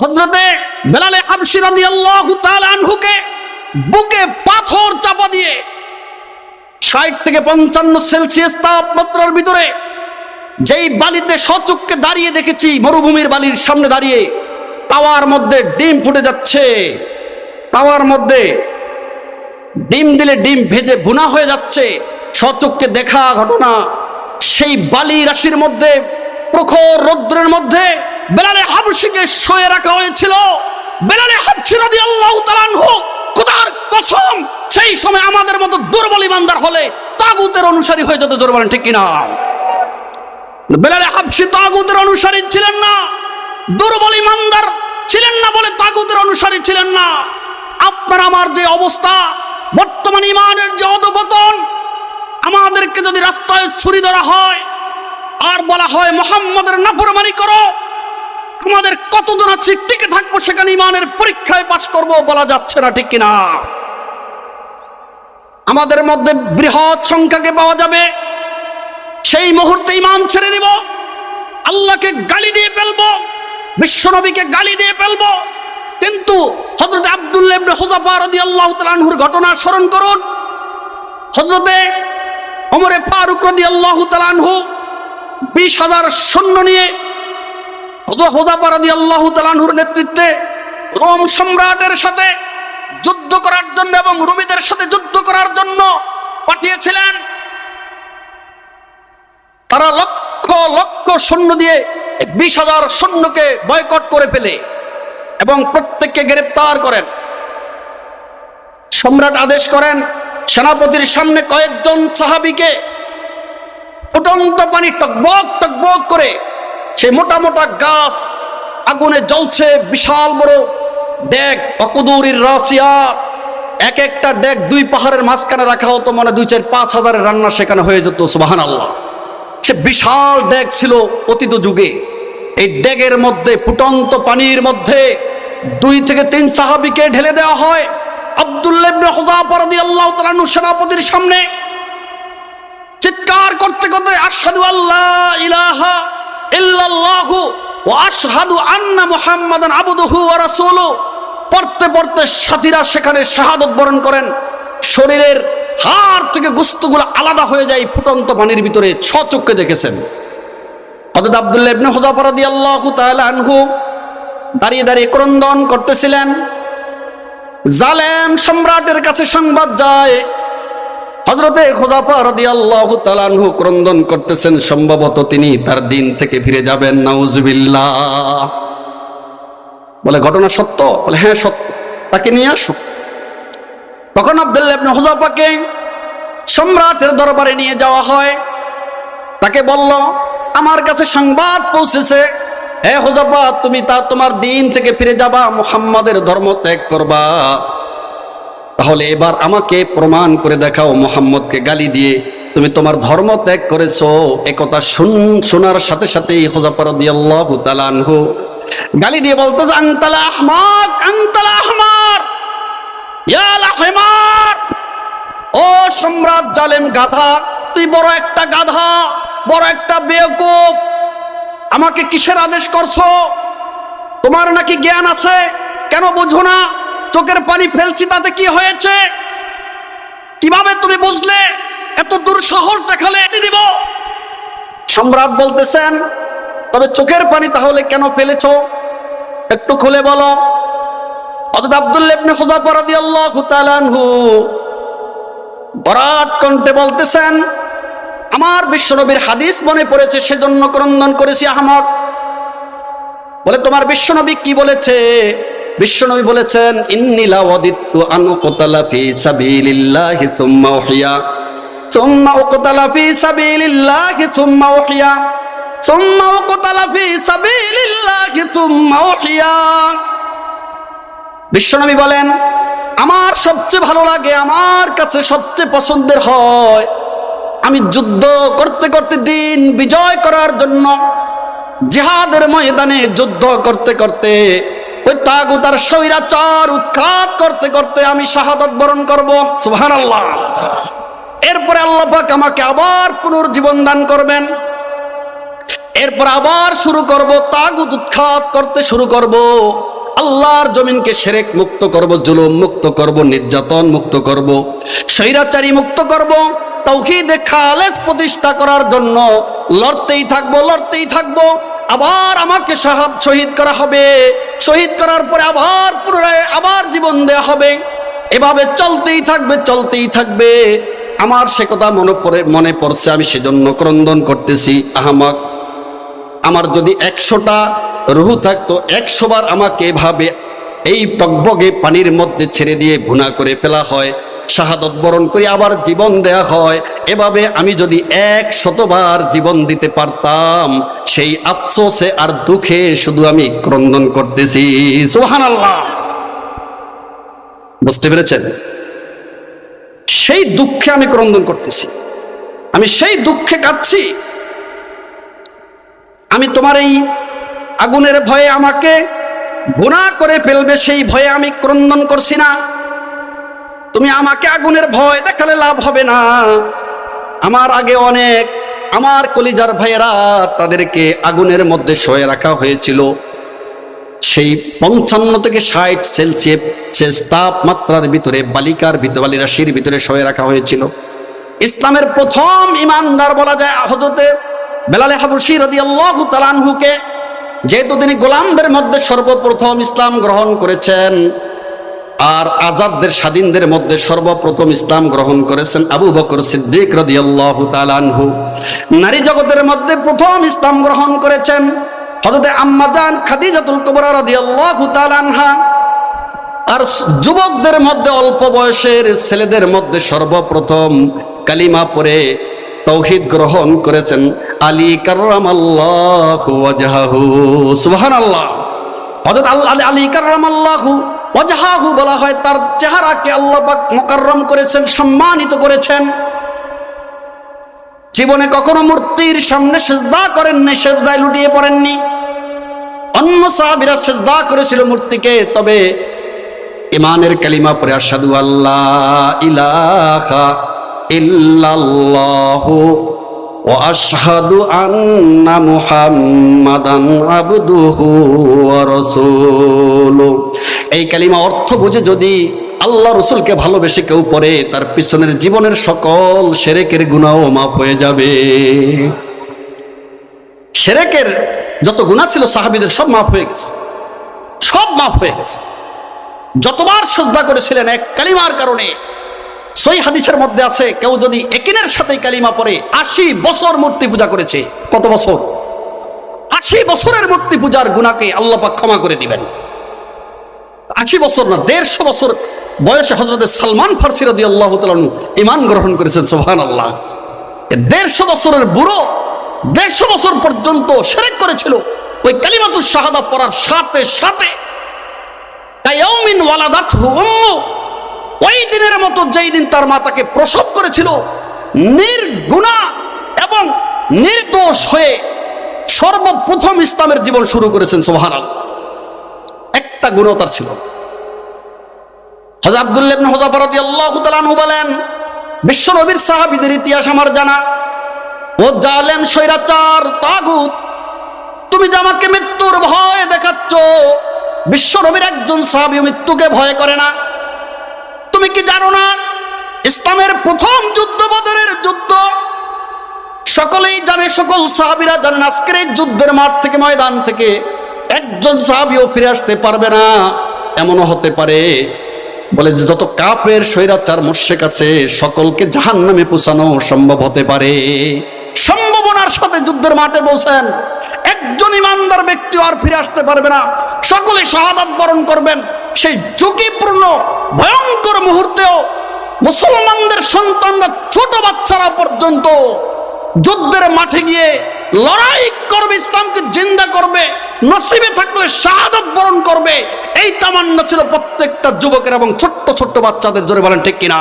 হজরতে বেলালে তাআলা আনহুকে বুকে পাথর চাপা দিয়ে ষাট থেকে পঞ্চান্ন সেলসিয়াস তাপমাত্রার ভিতরে যেই বালিতে সচক্ষে দাঁড়িয়ে দেখেছি, মরুভূমির বালির সামনে দাঁড়িয়ে তাওয়ার মধ্যে ডিম ফুটে যাচ্ছে। তাওয়ার মধ্যে ডিম দিলে ডিম ভেজে বুনা হয়ে যাচ্ছে। সচক্ষে দেখা ঘটনা, সেই বালি রাশির মধ্যে, প্রখর রৌদ্রের মধ্যে বেলালে হাবসিকে শোয়ে রাখা হয়েছিল। বেলালে হাবশি রাদি আল্লাহ হোক খোদার কসম, সেই সময় আমাদের মতো দুর্বল ইমানদার হলে তাগুতের অনুসারী হয়ে যেত, জোর ঠিক কিনা? বেলালে হাবশি তাগুতের অনুসারী ছিলেন না, দুর্বল ইমানদার ছিলেন না বলে তাগুতের অনুসারী ছিলেন না। আপনার আমার যে অবস্থা, বর্তমান ইমানের যে অধপতন, আমাদেরকে যদি রাস্তায় ছুরি ধরা হয়, আর বলা হয় মোহাম্মদের নাফরমানি করো আমাদের কতজন আছে? টিকে থাকব সেখানে ইমানের পরীক্ষায় পাশ করব, বলা যাচ্ছে না, ঠিক কিনা? আমাদের মধ্যে বৃহৎ সংখ্যাকে পাওয়া যাবে। সেই মুহূর্তে ইমান ছেড়ে দিব। আল্লাহকে গালি দিয়ে ফেলব। বিশ্বনবীকে গালি দিয়ে ফেলব। কিন্তু হজরত আব্দুল্লাহ ইবনে হুযাফা রাদিয়াল্লাহু তাআলা আনহুর ঘটনা স্মরণ করুন। হজরতে ওমরে ফারুক রাদিয়াল্লাহু তাআলা আনহু বিশ হাজার সৈন্য নিয়ে রাদিয়াল্লাহু তাআলা আনহুর নেতৃত্বে রোম সম্রাটের সাথে যুদ্ধ করার জন্য এবং রুমিদের সাথে যুদ্ধ করার জন্য পাঠিয়েছিলেন। তারা লক্ষ লক্ষ সৈন্য দিয়ে বিশ হাজার সৈন্যকে বয়কট করে ফেলে এবং প্রত্যেককে গ্রেপ্তার করেন। সম্রাট আদেশ করেন, সেনাপতির সামনে কয়েকজন সাহাবিকে ফুটন্ত পানি টকবক টকবক করে সেই মোটা মোটা গাছ আগুনে জ্বলছে, বিশাল বড় ডেক, অকুদুরির রাশিয়া। এক একটা ডেক দুই পাহাড়ের মাঝখানে রাখা হতো মানে দুই চার পাঁচ হাজারের রান্না সেখানে হয়ে যেত সুবাহান আল্লাহ সে বিশাল ডেক ছিল অতীত যুগে। এই ডেগের মধ্যে, ফুটন্ত পানির মধ্যে দুই থেকে তিন সাহাবিকে ঢেলে দেওয়া হয়। রাদিয়াল্লাহু তাআলা সেনাপতির সামনে। চিৎকার করতে করতে, আশহাদু আল্লাহ ইলাহা ইল্লাল্লাহু ওয়া আশহাদু আন্না মুহাম্মাদান আবদুহু ওয়া রাসূলুহু পড়তে পড়তে সাথীরা সেখানে শাহাদত বরণ করেন। শরীরের হাড় থেকে গুস্তগুলো আলাদা হয়ে যায়, ফুটন্ত পানির ভিতরে ছচক্ষে দেখেছেন। হযরত আব্দুল্লাহ ইবনে হুযাফা রাদিয়াল্লাহু তাআলা আনহু দাঁড়িয়ে দাঁড়িয়ে ক্রন্দন করতেছিলেন। জালেম সম্রাটের কাছে সংবাদ যায় হজরতে খোজাফা রাদিয়াল্লাহু তাআলা আনহু ক্রন্দন করতেছেন, সম্ভবত তিনি তার দিন থেকে ফিরে যাবেন। নাউজুবিল্লাহ। বলে, ঘটনা সত্য? বলে হ্যাঁ সত্য। তাকে নিয়ে আসো তখন আব্দুল্লাহ হুযাফাকে সম্রাটের দরবারে নিয়ে যাওয়া হয়। তাকে বলল, আমার কাছে সংবাদ পৌঁছেছে। হে হোজাফা তুমি তা তোমার দিন থেকে ফিরে যাবা। মুহাম্মাদের ধর্ম ত্যাগ করবা। তাহলে এবার আমাকে প্রমাণ করে দেখাও, মোহাম্মদকে গালি দিয়ে। তুমি তোমার ধর্ম ত্যাগ করেছ একথা শুন, শোনার সাথে সাথেই হোজাফার দিয়াল্লাহু গালি দিয়ে বলতো আংতালা ও সম্রাট জালেম গাধা, তুই বড় একটা গাধা, বড় একটা বেয়কুফ আমাকে কিসের আদেশ করছ? তোমার নাকি জ্ঞান আছে? কেন বুঝো না? চোখের পানি ফেলছি, তাতে কি হয়েছে? কীভাবে তুমি বুঝলে? এত দূর শহর দেখালে এটি দিব। সম্রাট বলতেছেন, তবে চোখের পানি তাহলে কেন ফেলেছ? একটু খুলে বলো। আনহু বরাট কণ্ঠে বলতেছেন, আমার বিশ্বনবীর হাদিস মনে পড়েছে, সেজন্য করেছি আহমদ। বলে, তোমার বিশ্বনবী কি বলেছে? বিশ্বনবী বলেছেন ইন্নিলা ওয়াদিতু আন উকতালা ফি সাবিলিল্লাহি থুম্মা উহিয়া। থুম্মা উকতালা ফি সাবিলিল্লাহি থুম্মা উহিয়া। থুম্মা উকতালা ফি সাবিলিল্লাহি থুম্মা উহিয়া। বিশ্বনবী বলেন, আমার সবচেয়ে ভালো লাগে, আমার কাছে সবচেয়ে পছন্দের হয় আমি যুদ্ধ করতে করতে দিন বিজয় করার জন্য জিহাদের ময়দানে যুদ্ধ করতে করতে ওই তাগুতার স্বৈরাচার উৎখাত করতে করতে আমি শাহাদত বরণ করব। এরপরে আল্লাহ পাক আমাকে আবার পুনর্জীবন দান করবেন। এরপর আবার শুরু করব, তাগুত উৎখাত করতে শুরু করব। আল্লাহর জমিনকে সেরেক মুক্ত করব, জুলুম মুক্ত করব, নির্যাতন মুক্ত করব, স্বৈরাচারী মুক্ত করব, তৌহিদে খালেস প্রতিষ্ঠা করার জন্য লড়তেই থাকব লড়তেই থাকব। আবার আমাকে সাহাব শহীদ করা হবে। শহীদ করার পরে আবার পুনরায় আবার জীবন দেয়া হবে। এভাবে চলতেই থাকবে চলতেই থাকবে। আমার সে কথা মনে পড়ে, মনে পড়ছে, আমি সেজন্য ক্রন্দন করতেছি। আহমাক, আমার যদি একশোটা রুহু থাকতো একশোবার আমাকে এভাবে এই টকবগে পানির মধ্যে ছেড়ে দিয়ে ভুনা করে ফেলা হয়। শাহাদত বরণ করে, আবার জীবন দেয়া হয়। এভাবে আমি যদি এক শতবার জীবন দিতে পারতাম, সেই আফসোসে আর দুঃখে শুধু আমি ক্রন্দন করতেছি। সোহান আল্লাহ বুঝতে পেরেছেন? সেই দুঃখে আমি ক্রন্দন করতেছি। আমি সেই দুঃখে কাঁদছি। আমি তোমার এই আগুনের ভয়ে আমাকে গুণা করে ফেলবে, সেই ভয়ে আমি ক্রন্দন করছি না। তুমি আমাকে আগুনের ভয় দেখালে লাভ হবে না। আমার আগে অনেক আমার কলিজার ভাইয়েরা তাদেরকে আগুনের মধ্যে শোয়ে রাখা হয়েছিল। সেই পঞ্চান্ন থেকে ষাট সেলসিয়াস তাপমাত্রার ভিতরে, বালিকার ভিতরে বালি রাশির ভিতরে শোয়ে রাখা হয়েছিল। ইসলামের প্রথম ইমানদার বলা যায় হজরতে বেলালে হাবুসি রদি তালানহুকে যেহেতু তিনি গোলামদের মধ্যে সর্বপ্রথম ইসলাম গ্রহণ করেছেন আর আজাদদের স্বাধীনদের মধ্যে সর্বপ্রথম ইসলাম গ্রহণ করেছেন আবু বকর সিদ্দিক রদি আল্লাহ তালানহু নারী জগতের মধ্যে প্রথম ইসলাম গ্রহণ করেছেন হজরতে আম্মাজান খাদিজাতুল কুবরা রদি আল্লাহ তালানহা আর যুবকদের মধ্যে অল্প বয়সের ছেলেদের মধ্যে সর্বপ্রথম কালিমা পরে তৌহিদ গ্রহণ করেছেন। আলী কার্রাম আল্লাহ সুবহান আল্লাহ আল্লাহ আলী কার্রাম আল্লাহু ওয়াজহাহু বলা হয়, তার চেহারাকে আল্লাহ পাক মুকাররম করেছেন, সম্মানিত করেছেন। জীবনে কখনো মূর্তির সামনে সেজদা করেননি সেজদায় লুটিয়ে পড়েননি। অন্য সাহাবিরা সেজদা করেছিল মূর্তিকে, তবে ইমানের কালিমা পরে আসাদু আল্লাহ ইলাহা ইল্লাল্লাহু ওয়া আন্না মুহাম্মাদান আবদুহু ওয়া রাসূলু এই কালিমা অর্থ বুঝে যদি আল্লাহ রসুলকে ভালোবেসে কেউ পড়ে, তার পিছনের জীবনের সকল সেরেকের গুণাও মাফ হয়ে যাবে। সেরেকের যত গুণা ছিল সাহাবিদের সব মাফ হয়ে গেছে। সব মাফ হয়ে গেছে। যতবার শ্রদ্ধা করেছিলেন এক কালিমার কারণে সই হাদিসের মধ্যে আছে, কেউ যদি একিনের সাথে কালিমা পড়ে, আশি বছর মূর্তি পূজা করেছে। কত বছর? আশি বছরের মূর্তি পূজার গুণাকে আল্লাপাক ক্ষমা করে দিবেন। আশি বছর না, দেড়শো বছর বয়সে হজরতের সালমান ফার্সি রদি আল্লাহ ইমান গ্রহণ করেছেন সোহান আল্লাহ দেড়শো বছরের বুড়ো, দেড়শো বছর পর্যন্ত সেরেক করেছিল। ওই কালিমাতুর শাহাদা পড়ার সাথে সাথে ওই দিনের মতো যেই দিন তার মা তাকে প্রসব করেছিল, নির্গুণা এবং নির্দোষ হয়ে সর্বপ্রথম ইসলামের জীবন শুরু করেছেন সোহান একটা গুণও তার ছিল ইবনে হুযাফা রাদিয়াল্লাহু বলেন, বিশ্ব নবীর সাহাবীদের ইতিহাস আমার জানা। ও জালেম তাগুত, তুমি যে আমাকে মৃত্যুর ভয় দেখাচ্ছ, বিশ্ব নবীর একজন সাহাবী মৃত্যুকে ভয় করে না। তুমি কি জানো না, ইসলামের প্রথম যুদ্ধ বদরের যুদ্ধ? সকলেই জানে, সকল সাহাবিরা জানেন আজকের এই যুদ্ধের মাঠ থেকে, ময়দান থেকে একজন সাহাবিও ফিরে আসতে পারবে না। এমনও হতে পারে। বলে যে যত কাপের স্বৈরাচার মোর্শেক আছে, সকলকে জাহান নামে পৌঁছানো সম্ভব হতে পারে। সম্ভাবনার সাথে যুদ্ধের মাঠে বসেন একজন ইমানদার ব্যক্তিও আর ফিরে আসতে পারবে না। সকলে শাহাদাত বরণ করবেন। সেই ঝুঁকিপূর্ণ, ভয়ঙ্কর মুহূর্তেও মুসলমানদের সন্তানরা, ছোট বাচ্চারা পর্যন্ত যুদ্ধের মাঠে গিয়ে লড়াই করবে, ইসলামকে জিন্দা করবে। নসিবে থাকলে শাহাদত বরণ করবে। এই তামান্না ছিল প্রত্যেকটা যুবকের এবং ছোট্ট ছোট্ট বাচ্চাদের, জোরে বলেন ঠিক কিনা?